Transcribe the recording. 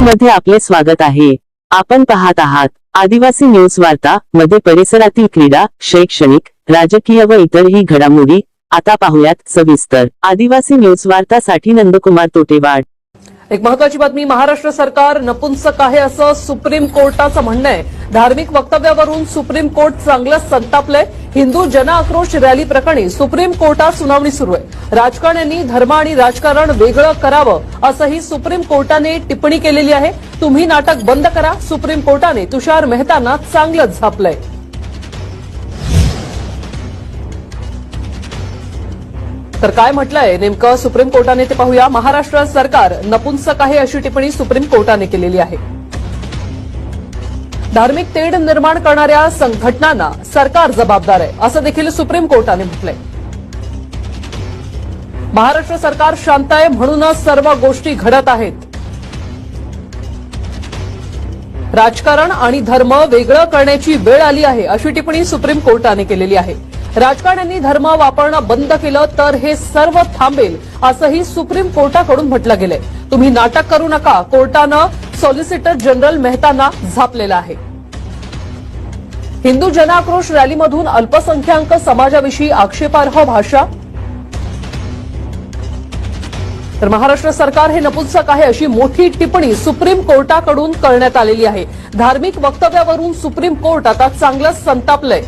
मध्ये आपले स्वागत आहे. आपण पाहत आहात आदिवासी न्यूज वार्ता मध्ये परिसरातील क्रीडा शैक्षणिक राजकीय व इतरही घडामोडी. आता पाहूयात सविस्तर. आदिवासी न्यूज वार्तासाठी नंदकुमार तोटेवाड. एक महत्वाची बातमी महाराष्ट्र सरकार नपुंसक आहे असं सुप्रीम कोर्टाचं म्हणणं आहे. धार्मिक वक्तव्यावरून सुप्रीम कोर्ट चांगलंच संतापलंय. हिंदू जनआक्रोश रॅली प्रकरणी सुप्रीम कोर्टात सुनावणी सुरू आहे. राजकारण्यांनी धर्म आणि राजकारण वेगळं करावं असंही सुप्रीम कोर्टाने टिप्पणी केलेली आहे. तुम्ही नाटक बंद करा. सुप्रीम कोर्टाने तुषार मेहतांना चांगलंच झापलंय. तर काय म्हटलंय? नेमकं सुप्रीम कोर्टाने ते पाहूया. महाराष्ट्र सरकार नपुंसक आहे अशी टिप्पणी सुप्रीम कोर्टाने केलेली आहे. धार्मिक तेढ निर्माण करणाऱ्या संघटनांना सरकार जबाबदार आहे असं देखील सुप्रीम कोर्टाने म्हटलंय. महाराष्ट्र सरकार शांत आहे म्हणूनच सर्व गोष्टी घडत आहेत. राजकारण आणि धर्म वेगळं करण्याची वेळ आली आहे अशी टिप्पणी सुप्रीम कोर्टाने केलेली आहे. राजकारण्यांनी धर्म वापरणं बंद केलं तर हे सर्व थांबेल असंही सुप्रीम कोर्टाकडून म्हटलं गेलंय. तुम्ही नाटक करू नका कोर्टानं सॉलिसिटर जनरल मेहतांना झापलेला आहे. हिंदू जनाक्रोश रॅलीमधून अल्पसंख्याक समाजाविषयी आक्षेपार्ह भाषा. तर महाराष्ट्र सरकार हे नपुंसक आहे अशी मोठी टिप्पणी सुप्रीम कोर्टाकडून करण्यात आलेली आहे. धार्मिक वक्तव्यावरून सुप्रीम कोर्ट आता चांगलंच संतापलंय.